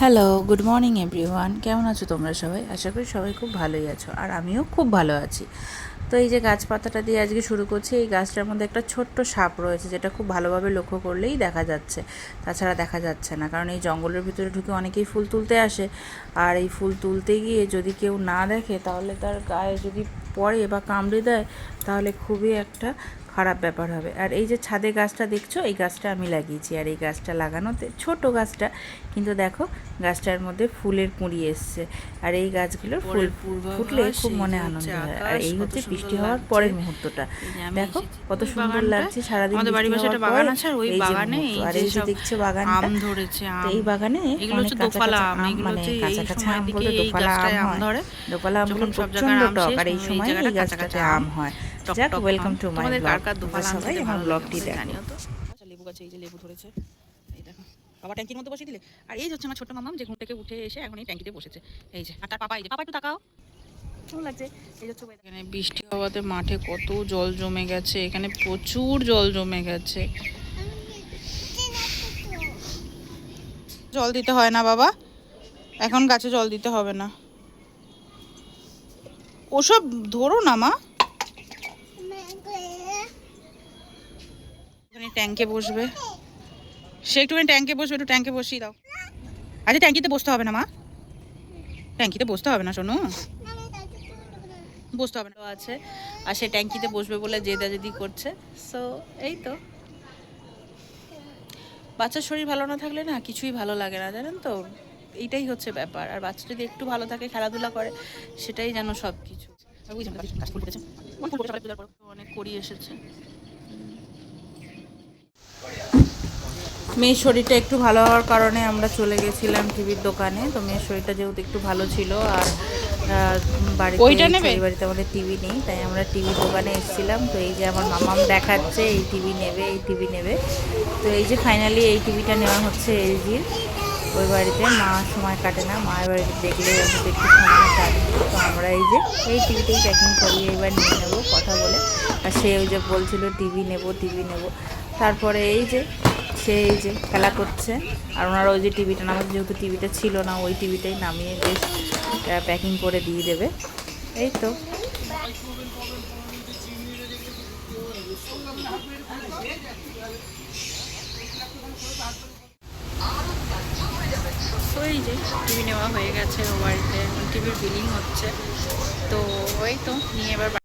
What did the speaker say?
Hello good morning everyone কেমন আছো তোমরা সবাই? আশা করি সবাই খুব ভালোই আছো, আর আমিও খুব ভালো আছি। তো এই যে গাছপাতাটা দিয়ে আজকে শুরু করছি এই গাছটার মধ্যে একটা ছোট্ট সাপ রয়েছে যেটা খুব ভালোভাবে লক্ষ্য করলেই দেখা যাচ্ছে। তাছাড়া দেখা যাচ্ছে না কারণ এই জঙ্গলের ভিতরে ঢুকে অনেকেই ফুল তুলতে আসে। আর এই ফুল তুলতে গিয়ে যদি কেউ না দেখে তাহলে তার গায়ে যদি পড়ে বা কামড়ে দেয় তাহলে খুবই একটা খারাপ ব্যাপার হবে। আর এই যে ছাদে গাছটা দেখছ এই গাছটা আমি লাগিয়েছি। আর এই গাছটা লাগানোতে ছোট গাছটা কিন্তু দেখো গাছটার মধ্যে ফুলের কুঁড়ি এসছে। আর এই গাছগুলোর ফুল ফুটলে খুব মনে আনন্দ হয়। আর এই হচ্ছে বৃষ্টি হওয়ার পরের মুহূর্তটা। দেখো কত সুন্দর লাগছে সারাদিন আমাদের বাড়ির পাশে একটা বাগান আছে আর ওই বাগানে আর এই যে দেখছ বাগানটা আম ধরেছে আম। এই বাগানে এগুলো হচ্ছে আম এগুলো মানে হচ্ছে কাঁচা কাঁচা আম বলে আম ধরে। জায়গায় আম টক আর এই সময় এই কাঁচা গাছটাতে কাঁচা আম। হয়। যাক ওয়েলকাম টু মাই ব্লগ সবাই আমার ব্লগটি দেখো। আচ্ছা লেবু গাছে এই যে লেবু ধরেছে এই দেখো। বাবা ট্যাঙ্কির মধ্যে বসিয়ে দিলে? আর এই হচ্ছে আমার ছোট মামাম যে ঘুম থেকে উঠে এসে এখন এই ট্যাঙ্কিতে বসেছে। এই যে আর তার পাপা এই যে পাপা একটু তাকাও এখানে বৃষ্টি হওয়াতে মাঠে কত জল জমে গেছে, এখানে প্রচুর জল জমে গেছে। জল দিতে হয় না বাবা, এখন গাছে জল দিতে হবে না। ওসব ধরো না মা। ট্যাঙ্কে বসবে। সে একটুখানি ট্যাঙ্কে বসবে, একটু ট্যাঙ্কে বসিয়ে দাও। আচ্ছা ট্যাঙ্কিতে বসতে হবে না মা? ট্যাঙ্কিতে বসতে হবে না, শোনো। বসতে হবে না। আছে। আর সে ট্যাঙ্কিতে বসবে বলে জেদা জেদি করছে। সো এই তো। বাচ্চার শরীর ভালো না থাকলে না কিছুই ভালো লাগে না, জানেন তো? এইটাই হচ্ছে ব্যাপার। আর বাচ্চা যদি একটু ভালো থাকে, খেলাধুলা করে, সেটাই যেন সব কিছু অনেক করি এসেছে। মেয়ের শরীরটা একটু ভালো হওয়ার কারণে আমরা চলে গেছিলাম টিভির দোকানে। তো মেয়ের শরীরটা যেহেতু একটু ভালো ছিল, আর বাড়িতে বাড়িতে আমাদের টিভি নেই তাই আমরা টিভির দোকানে এসেছিলাম। তো এই যে আমার মামাম দেখাচ্ছে এই টিভি নেবে এই টিভি নেবে। তো এই যে ফাইনালি এই টিভিটা নেওয়া হচ্ছে এলজির ওই বাড়িতে মা সময় কাটে না মায়ের বাড়িতে দেখলে একটু সময় কাটে। তো আমরা এই যে এই টিভিটাই প্যাকিং করিয়ে এবার নিয়ে নেব কথা বলে। আর সে ওই যে বলছিল টিভি নেব টিভি নেব। তারপরে এই যে সে এই যে খেলা করছে। আর ওনারা ওই যে টিভিটা নামাচ্ছে, যেহেতু টিভিটা ছিল না, ওই টিভিটাই নামিয়ে বেশ প্যাকিং করে দিয়ে দেবে। এই তো। এই যে, টিভি নেওয়া হয়ে গেছে ও বাড়িতে, টিভির বিলিং হচ্ছে। তো ওই তো, নিয়ে এবার